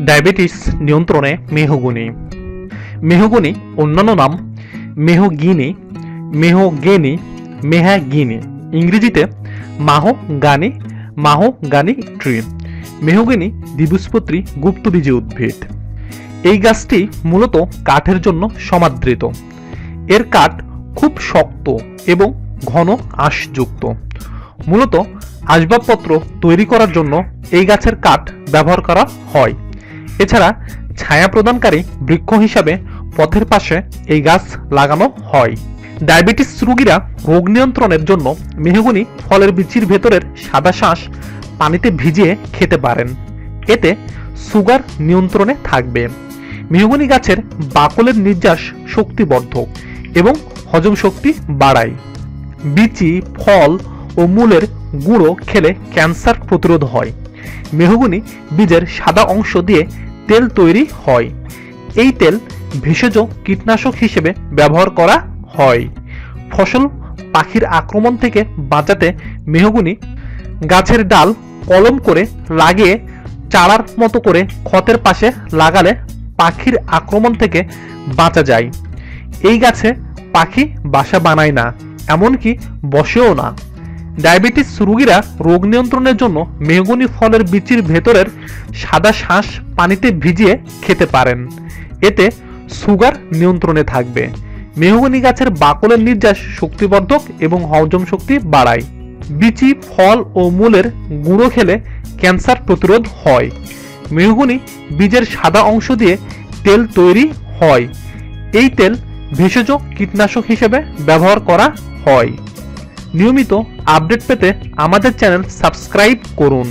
Diabetes নিয়ন্ত্রণে মেহগুনি। মেহগুনি অন্যান্য নাম মেহগিনি, মেহগেনি, মেহাগিনি। ইংরেজিতে মাহগানি মাহগানি ট্রি। মেহগিনি দ্বিবীজপত্রী গুপ্তবীজী উদ্ভিদ। এই গাছটি মূলত কাঠের জন্য সমাদৃত। এর কাঠ খুব শক্ত এবং ঘন আঁশযুক্ত। মূলত আসবাবপত্র তৈরি করার জন্য এই গাছের কাঠ ব্যবহার করা হয়। এছাড়া ছায়া প্রদানকারী বৃক্ষ হিসাবে পথের পাশে এই গাছ লাগানো হয়। ডায়াবেটিস রোগীরা রোগ নিয়ন্ত্রণের জন্য মেহগুনি ফলের বিচির ভেতরের সাদা শ্বাস পানিতে ভিজিয়ে খেতে পারেন। এতে সুগার নিয়ন্ত্রণে থাকবে। মেহগুনি গাছের বাকলের নির্যাস শক্তিবর্ধক এবং হজম শক্তি বাড়ায়। বিচি, ফল ও মূলের গুঁড়ো খেলে ক্যান্সার প্রতিরোধ হয়। মেহগুনি বীজের সাদা অংশ দিয়ে তেল তৈরি হয়। এই তেল ভেষজ কীটনাশক হিসেবে ব্যবহার করা হয়। ফসল পাখির আক্রমণ থেকে বাঁচাতে মেহগুনি গাছের ডাল কলম করে লাগিয়ে চারার মতো করে ক্ষতের পাশে লাগালে পাখির আক্রমণ থেকে বাঁচা যায়। এই গাছে পাখি বাসা বানায় না, এমনকি বসেও না। ডায়াবেটিস রোগীরা রোগ নিয়ন্ত্রণের জন্য মেহগুনি ফলের বিচির ভেতরের সাদা শ্বাস পানিতে ভিজিয়ে খেতে পারেন। এতে সুগার নিয়ন্ত্রণে থাকবে। মেহগুনি গাছের বাকলের নির্যাস শক্তিবর্ধক এবং হজম শক্তি বাড়ায়। বিচি, ফল ও মূলের গুঁড়ো খেলে ক্যান্সার প্রতিরোধ হয়। মেহগুনি বীজের সাদা অংশ দিয়ে তেল তৈরি হয়। এই তেল ভেষজ কীটনাশক হিসেবে ব্যবহার করা হয়। নিয়মিত আপডেট পেতে আমাদের চ্যানেল সাবস্ক্রাইব করুন।